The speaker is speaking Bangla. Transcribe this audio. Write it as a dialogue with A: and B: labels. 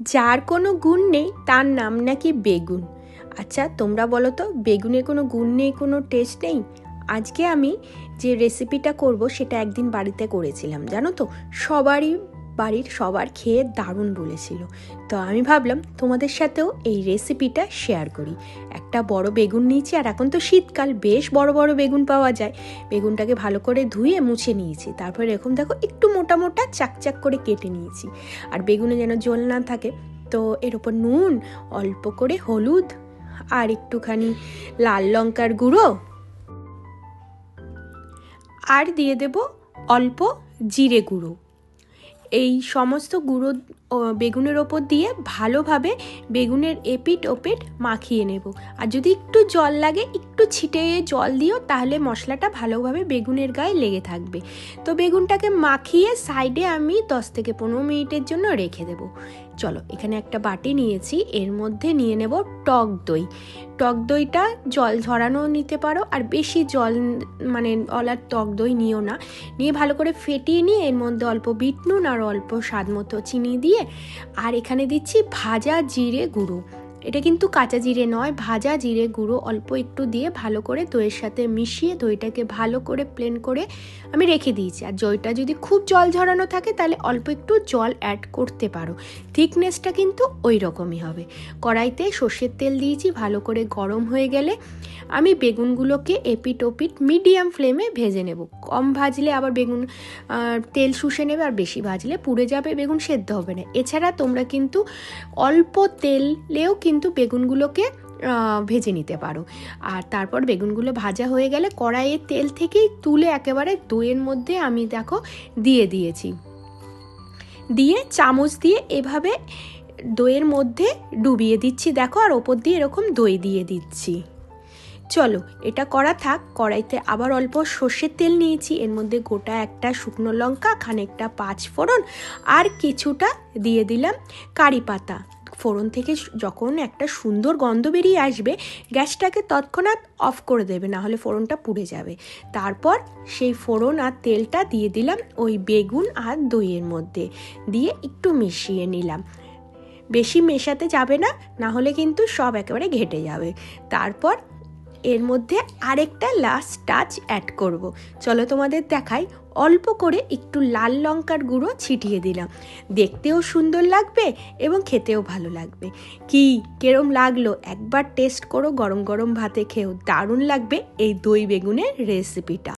A: যার কোনো গুণ নেই, তার নাম নাকি বেগুন। আচ্ছা তোমরা বলো তো, বেগুনের কোনো গুণ নেই, কোনো টেস্ট নেই? আজকে আমি যে রেসিপিটা করব, সেটা একদিন বাড়িতে করেছিলাম, জানো তো? সবারই বাড়ির সবার খেয়ে দারুণ বলেছিল। তো আমি ভাবলাম তোমাদের সাথেও এই রেসিপিটা শেয়ার করি। একটা বড় বেগুন নিয়েছি আর এখন তো শীতকাল, বেশ বড় বড় বেগুন পাওয়া যায়। বেগুনটাকে ভালো করে ধুয়ে মুছে নিয়েছি। তারপর এরকম দেখো একটু মোটা মোটা চাকচাক করে কেটে নিয়েছি। আর বেগুনে যেন জল না থাকে, তো এর ওপর নুন, অল্প করে হলুদ আর একটুখানি লাল লঙ্কার গুঁড়ো আর দিয়ে দেব অল্প জিরে গুঁড়ো। এই সমস্ত গুঁড়ো বেগুনের ওপর দিয়ে ভালোভাবে বেগুনের এপিট ওপিট মাখিয়ে নেব। আর যদি একটু জল লাগে একটু ছিটে জল দিও, তাহলে মশলাটা ভালোভাবে বেগুনের গায়ে লেগে থাকবে। তো বেগুনটাকে মাখিয়ে সাইডে আমি দশ থেকে পনেরো মিনিটের জন্য রেখে দেব। চলো, এখানে একটা বাটি নিয়েছি, এর মধ্যে নিয়ে নেব টক দই। টক দইটা জল ঝরানো নিতে পারো, আর বেশি জল মানে অলার টক দই নিও না। নিয়ে ভালো করে ফেটিয়ে নিয়ে এর মধ্যে অল্প বিট নুন আর অল্প স্বাদ মতো চিনি দিয়ে, আর এখানে দিচ্ছি ভাজা জিরে গুঁড়ো। এটা কিন্তু কাঁচা জিরে নয়, ভাজা জিরে গুঁড়ো অল্প একটু দিয়ে ভালো করে দইয়ের সাথে মিশিয়ে দইটাকে ভালো করে প্লেন করে আমি রেখে দিয়েছি। আর দইটা যদি খুব জল ঝরানো থাকে তাহলে অল্প একটু জল অ্যাড করতে পারো। থিকনেসটা কিন্তু ওই রকমই হবে। কড়াইতে সর্ষের তেল দিয়েছি, ভালো করে গরম হয়ে গেলে আমি বেগুনগুলোকে এপিট ওপিট মিডিয়াম ফ্লেমে ভেজে নেব। কম ভাজলে আবার বেগুন তেল শুষে নেবে আর বেশি ভাজলে পুড়ে যাবে, বেগুন সেদ্ধ হবে না। এছাড়া তোমরা কিন্তু অল্প তেলেও কিন্তু বেগুনগুলোকে ভেজে নিতে পারো। আর তারপর বেগুনগুলো ভাজা হয়ে গেলে কড়াইয়ের তেল থেকেই তুলে একেবারে দইয়ের মধ্যে আমি দেখো দিয়ে দিয়েছি। দিয়ে চামচ দিয়ে এভাবে দইয়ের মধ্যে ডুবিয়ে দিচ্ছি, দেখো, আর ওপর দিয়ে এরকম দই দিয়ে দিচ্ছি। চলো, এটা করা থাক, কড়াইতে আবার অল্প সর্ষের তেল নিয়েছি, এর মধ্যে গোটা একটা শুকনো লঙ্কা, খানিকটা পাঁচ ফোড়ন আর কিছুটা দিয়ে দিলাম কারি পাতা। ফোড়ন থেকে যখন একটা সুন্দর গন্ধ বেরিয়ে আসবে, গ্যাসটাকে তৎক্ষণাৎ অফ করে দেবে, না হলে ফোড়নটা পুড়ে যাবে। তারপর সেই ফোড়ন আর তেলটা দিয়ে দিলাম ওই বেগুন আর দইয়ের মধ্যে। দিয়ে একটু মিশিয়ে নিলাম। বেশি মেশাতে যাবে না না হলে কিন্তু সব একেবারে ঘেটে যাবে। তারপর এর মধ্যে আরেকটা লাস্ট টাচ অ্যাড করব। চলো তোমাদের দেখাই, অল্প করে একটু লাল লঙ্কার গুঁড়ো ছিটিয়ে দিলাম। দেখতেও সুন্দর লাগবে এবং খেতেও ভালো লাগবে। কি, কেরম লাগল? একবার টেস্ট করো, গরম গরম ভাতে খেয়েও দারুণ লাগবে এই দই বেগুনের রেসিপিটা